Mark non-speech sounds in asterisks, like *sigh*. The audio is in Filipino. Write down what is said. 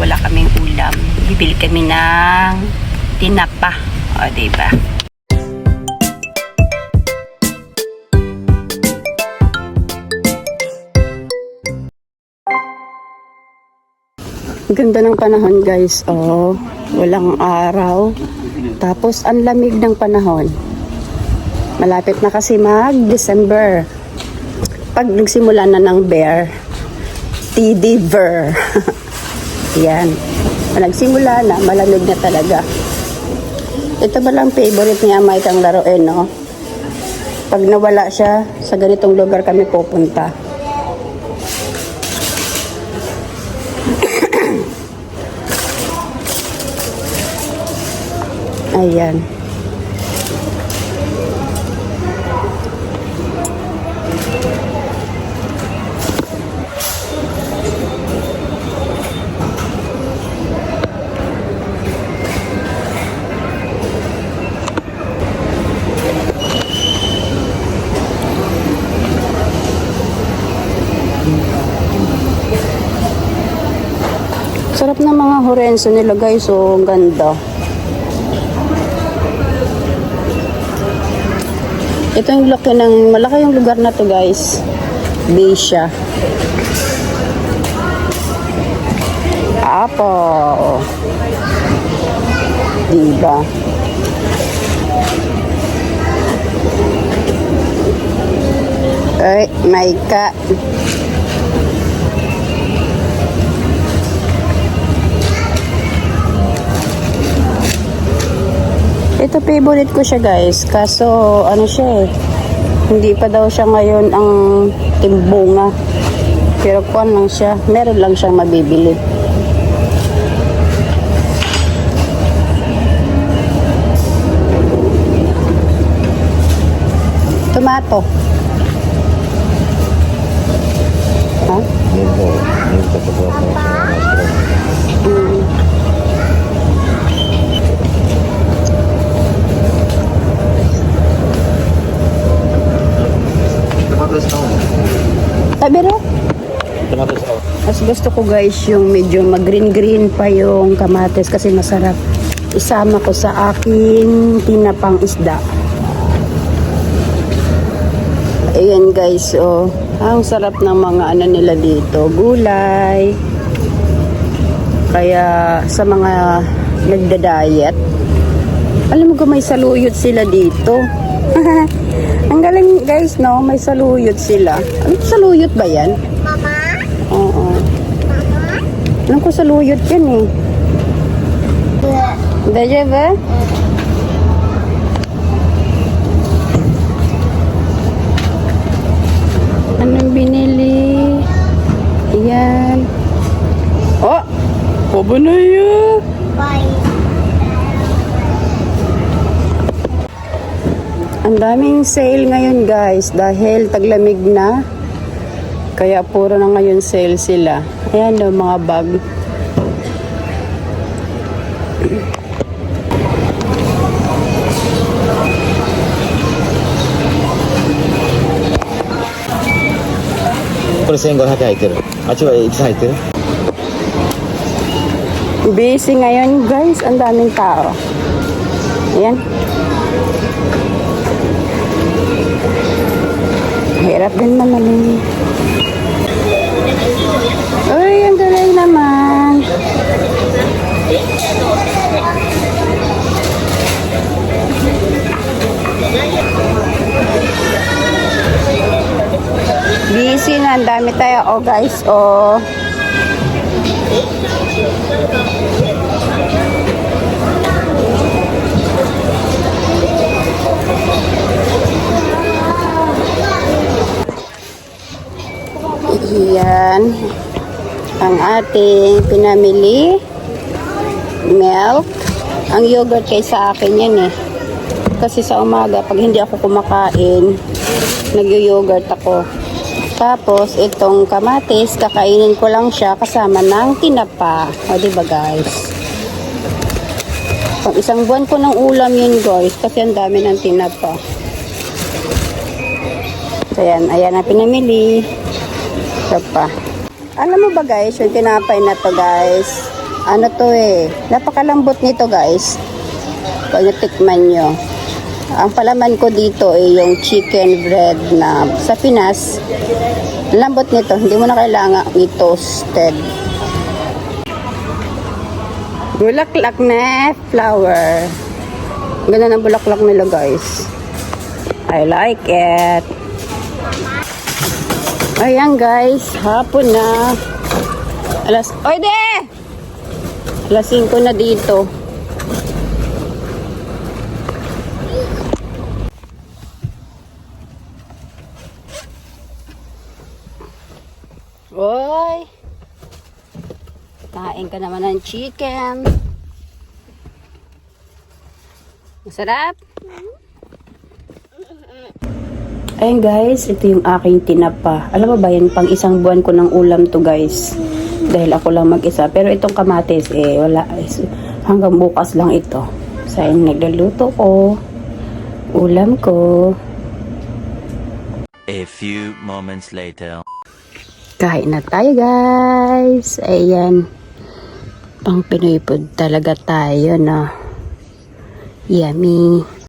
wala kaming ulam. Bibili kami ng tinapa. O, diba? Ganda ng panahon guys. Oh, walang araw. Tapos ang lamig ng panahon. Malapit na kasi mag-December. Pag nagsimula na ng bear, TD Ver. *laughs* Yan. Nagsimula na, malamig na talaga. Ito ba lang favorite niya Mike ang laruin, no? Pag nawala siya, sa ganitong lugar kami pupunta. *coughs* Ayan. Sarap ng mga horenso nila guys, oh, ang ganda. Ito yung laki ng, malaki yung lugar na to guys. Bisha. Apo. Diba? Ay, may ka. Ito favorite ko siya guys. Kaso ano siya eh. Hindi pa daw siya ngayon ang timbunga. Pero kuan lang siya. Meron lang siyang mabibili. Tomato. Tomatoes out. Ay, pero Tomatoes out. Mas gusto ko guys yung medyo mag-green-green pa yung kamates kasi masarap. Isama ko sa aking tinapang isda. Ayan guys, oh. Ang sarap ng mga ano nila dito. Gulay. Kaya sa mga nagda-diet, alam mo ko may saluyot sila dito. *laughs* Ang galing guys, no? May saluyot sila. Ano saluyot ba yan? Oo. Alam ko sa luyot yan eh. Daya ba? Anong binili? Yan. Oh! Paba na yan. Ang daming sale ngayon guys dahil taglamig na. Kaya puro na ngayon sale sila. Ayan o mga bag. Ko 1500入ってる。あっちはいくつ入ってる Busy ngayon guys. Ang daming tao. Ayan. Hirap din mamali. Uy, ang galing naman. Busy na, ang dami tayo. Oh guys, oh. Yan. Ang ating pinamili. Milk. Ang yogurt kay sa akin yan eh. Kasi sa umaga, pag hindi ako kumakain, nag-yogurt ako. Tapos, itong kamatis, kakainin ko lang siya kasama ng tinapa. O, diba guys? Pang isang buwan ko ng ulam yun guys, kasi ang dami ng tinapa. So, yan. Ayan na pinamili. Ito pa. Alam mo ba guys, yung tinapay na to guys, Ano to eh. Napakalambot nito guys. Pag natikman nyo. Ang palaman ko dito ay yung chicken bread na sa Pinas. Lambot nito. Hindi mo na kailangan i-toasted. Bulaklak na flower. Ganda ng bulaklak nila guys. I like it. Ayan guys, hapon na. Alas, oy de! Alas 5 na dito. Oy! Kain ka naman ng chicken. Masarap? Ayun guys, ito yung aking tinapa. Alam mo ba yan, pang isang buwan ko ng ulam to guys. Dahil ako lang mag-isa. Pero itong kamatis, eh, wala. Hanggang bukas lang ito. Sa yung nagluluto ko. Ulam ko. A few moments later. Kain na tayo guys. Ayan. Pang Pinoy food talaga tayo na. Yummy.